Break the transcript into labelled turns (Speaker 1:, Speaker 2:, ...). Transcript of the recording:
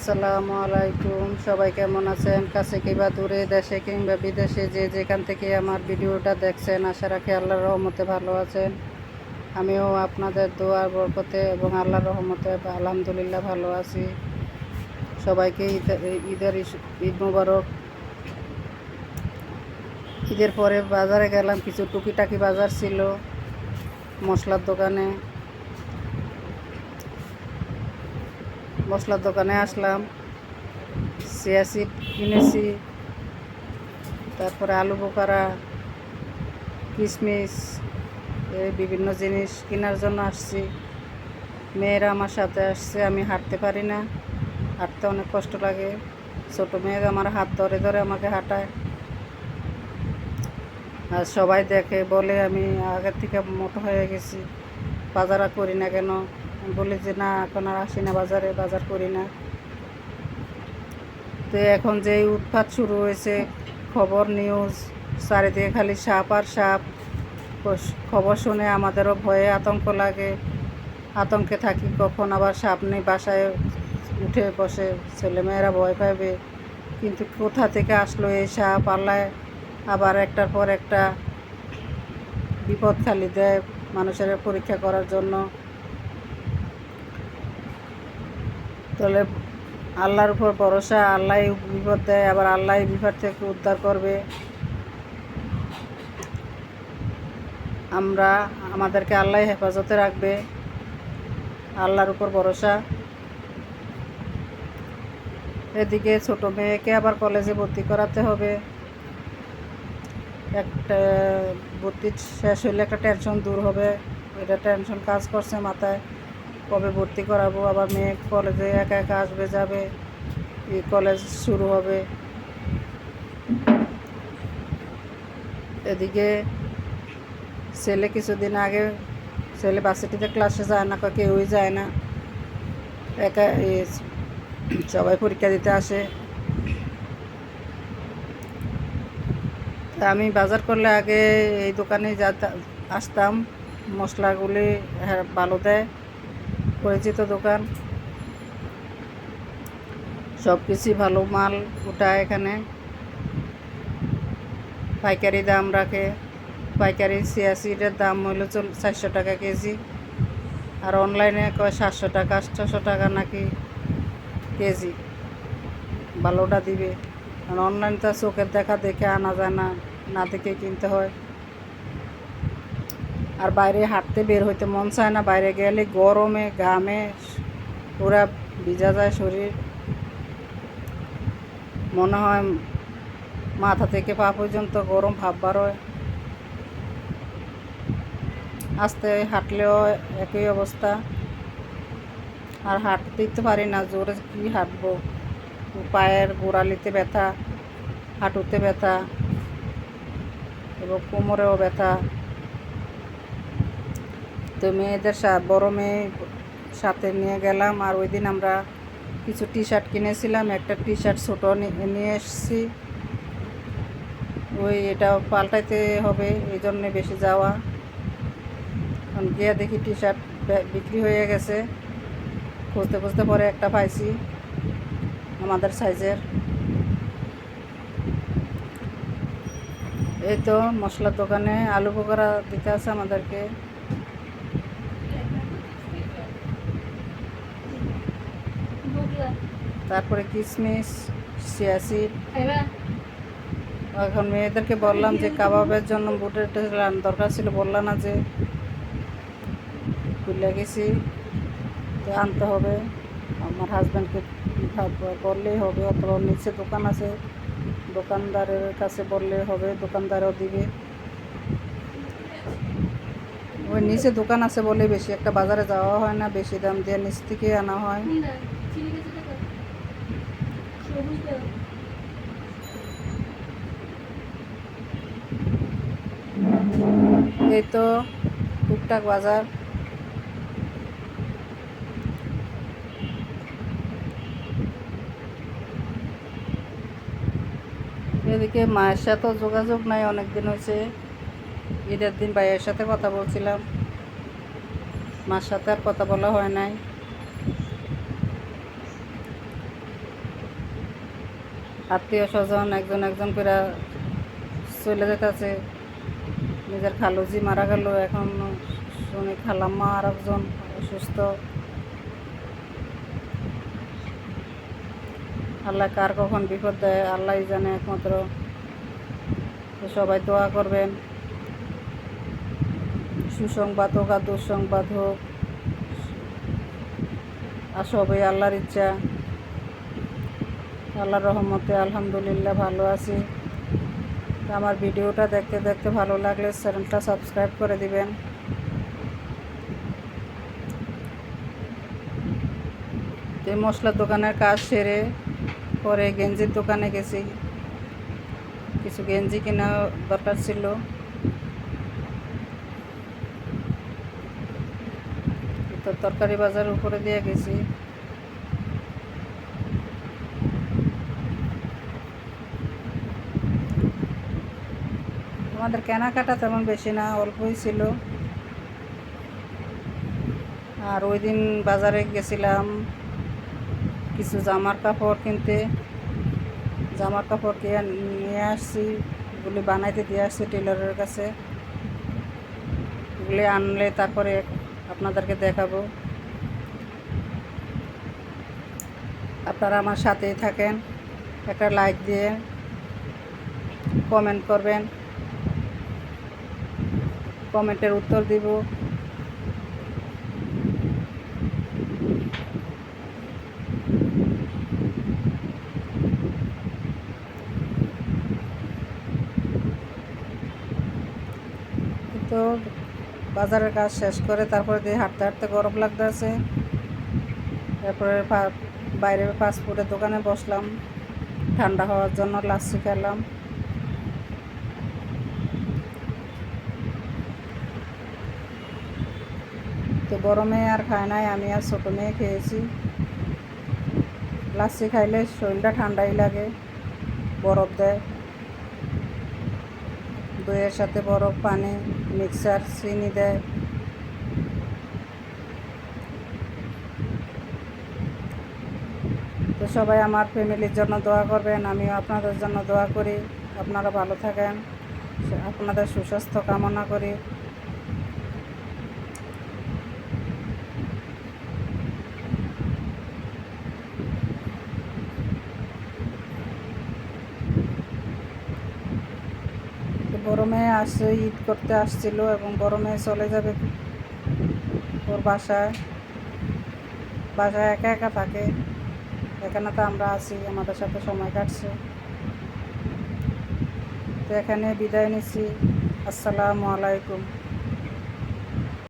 Speaker 1: আসসালামু আলাইকুম। সবাই কেমন আছেন? কাছে কিংবা দূরে, দেশে কিংবা বিদেশে যে যেখান থেকে আমার ভিডিওটা দেখছেন, আশা রাখি আল্লাহর রহমতে ভালো আছেন। আমিও আপনাদের দোয়ার বরকতে এবং আল্লাহর রহমতে আলহামদুলিল্লাহ ভালো আছি। সবাইকে ঈদ- ঈদের ঈদ মুবারক। ঈদের পরে বাজারে গেলাম, কিছু টুকিটাকি বাজার ছিল মশলার দোকানে। মশলার দোকানে আসলাম সিয়াসিড কিনেছি, তারপরে আলু বোকারা, কিশমিশ বিভিন্ন জিনিস কেনার জন্য আসছি। মেয়েরা আমার সাথে আসছে, আমি হাঁটতে পারি না, হাঁটতে অনেক কষ্ট লাগে। ছোটো মেয়ে আমার হাত ধরে ধরে আমাকে হাঁটায়। আর সবাই দেখে বলে আমি আগের থেকে মোটো হয়ে গেছি, বাজার করি না কেন? বলি যে, না, এখন আর আসি না, বাজারে বাজার করি না। তো এখন যে উৎপাত শুরু হয়েছে, খবর নিউজ, চারিদিকে খালি সাপ আর সাপ। খবর শুনে আমাদেরও ভয়ে আতঙ্ক লাগে। আতঙ্কে থাকি কখন আবার সাপ নেই বাসায় উঠে বসে। ছেলেমেয়েরা ভয় পাবে। কিন্তু কোথা থেকে আসলো এই সাপ? আল্লাহ আবার একটার পর একটা বিপদ খালি দেয় মানুষের পরীক্ষা করার জন্য। তাহলে আল্লাহর উপর ভরসা আল্লাহ বিপদ দেয়, আবার আল্লাহ বিপদ থেকে উদ্ধার করবে। আমরা, আমাদেরকে আল্লাহ হেফাজতে রাখবে। আল্লাহর উপর ভরসা। এদিকে ছোট মেয়েকে আবার কলেজে ভর্তি করাতে হবে। একটা, ভর্তি শেষ হলে একটা টেনশন দূর হবে। এটা টেনশন কাজ করছে মাথায়। কবে ভর্তি করাবো? আবার মেয়ে কলেজে একা একা আসবে, যাবে কলেজ শুরু হবে। এদিকে ছেলে কিছুদিন আগে, ছেলে বাসিটিতে ক্লাসে যায় না কেউই যায় না। একা সবাই পরীক্ষা দিতে আসে। আমি বাজার করলে আগে এই দোকানে যা আসতাম। মশলাগুলি হ্যাঁ ভালো দেয়। পরিচিত দোকান। সব কিছুই ভালো, মাল ওটা এখানে। পাইকারি দাম রাখে। পাইকারি সিয়াসিডের দাম হইল চল, চারশো টাকা কেজি। আর অনলাইনে কয় সাতশো টাকা আটশোশো টাকা নাকি কেজি। ভালোটা দিবে। আর অনলাইন তো চোখের দেখা দেখে আনা যায় না না দেখে কিনতে হয়। আর বাইরে হাঁটতে বের হইতে মন চায় না। বাইরে গেলে গরমে গামে পুরা ভিজা যায় শরীর। মনে হয় মাথা থেকে পা পর্যন্ত গরম ভাব হয়। আস্তে হাঁটলেও একই অবস্থা। আর হাঁটতেই তো পারি না, জোরে কি হাঁটবো? পায়ের গোড়ালিতে ব্যথা, হাঁটুতে ব্যথা এবং কোমরেও ব্যথা। তো মেয়েদের বড় মেয়ে সাথে নিয়ে গেলাম আর ওই দিন আমরা কিছু টি শার্ট কিনেছিলাম, একটা টি শার্ট ছোটো নিয়ে এসেছি। ওই এটা পাল্টাইতে হবে, এই জন্যে বেশি যাওয়া। এখন গিয়ে দেখি টি শার্ট বিক্রি হয়ে গেছে। খুঁজতে খুঁজতে পরে একটা পাইছি, আমাদের সাইজের। এই তো মশলার দোকানে আলু বোকারা দিতে আছে আমাদেরকে। তারপরে কিশমিশ সিয়াসিড এখন মেয়েদেরকে বললাম যে কাবাবের জন্য বুটের টেস্ট দরকার ছিল বললাম না যে। ভুলে গেছি তো আনতে হবে। আমার হাজব্যান্ডকে বললেই হবে অথবা নিচে দোকান আছে। দোকানদারের কাছে বললে হবে দোকানদারও দিবে। ওই নিচে দোকান আছে বলে বেশি একটা বাজারে যাওয়া হয় না বেশি দাম দিয়ে নিচ থেকে আনা হয়। এই তো টুকটাক বাজার। এদিকে মায়ের সাথেও যোগাযোগ নাই অনেক দিন হয়েছে। ঈদের দিন ভাইয়ের সাথে কথা বলছিলাম। মার সাথে আর কথা বলা হয় নাই। আত্মীয় স্বজন একজন একজন করে চলে যেতেছে। নিজের খালুজি মারা গেল, এখন শুনি খালাম্মা আর একজন অসুস্থ। আল্লাহ কার কখন বিপদ দেয় আল্লাহই জানে একমাত্র। সবাই দোয়া করবেন। সুসংবাদ হোক আর দুঃসংবাদ হোক, আর সবই আল্লাহর ইচ্ছা। আল্লাহর রহমতে আলহামদুলিল্লাহ ভালো আছি। আমার ভিডিওটা দেখতে দেখতে ভালো লাগলে চ্যানেলটা সাবস্ক্রাইব করে দিবেন। তো মশলার দোকানের কাজ সেরে পরে গেঞ্জির দোকানে গেছি। কিছু গেঞ্জি কেনা দরকার ছিল। তো তরকারি বাজার উপরে দিয়ে গেছি। আমাদের কেনাকাটা তেমন বেশি না, অল্পই ছিল। আর ওই দিন বাজারে গেছিলাম কিছু জামার কাপড় কিনতে। জামার কাপড় কিনে নিয়ে আসছি এগুলি বানাইতে দিয়ে আসছি টেলারের কাছে। এগুলি আনলে তারপরে আপনাদেরকে দেখাবো। আপনারা আমার সাথেই থাকেন, একটা লাইক দিয়ে কমেন্ট করবেন। কমেন্টের উত্তর দিব। তো বাজারের কাজ শেষ করে তারপরে দিয়ে হাঁটতে হাঁটতে গরম লাগতেছে। তারপরে বাইরে ফাস্টফুডের দোকানে বসলাম। ঠান্ডা হওয়ার জন্য লাচ্ছি খেলাম। তো বড় মেয়ে আর খায় নাই, আমি আর ছোটো মেয়ে খেয়েছি। লাচ্ছি খাইলে শরীরটা ঠান্ডাই লাগে, বরফ দেয়। দইয়ের সাথে বরফ, পানি, মিক্সার, চিনি দেয়। তো সবাই আমার ফ্যামিলির জন্য দোয়া করবেন, আমিও আপনাদের জন্য দোয়া করি। আপনারা ভালো থাকেন, আপনাদের সুস্বাস্থ্য কামনা করি। তো আস ঈদ করতে আসছিল এবং গরমে চলে যাবে ওর বাসায়। বাসায় একা একা থাকে, এখানে তো আমরা আছি, আমাদের সাথে সময় কাটছে। তো এখানে বিদায় নিচ্ছি। আসসালামু আলাইকুম।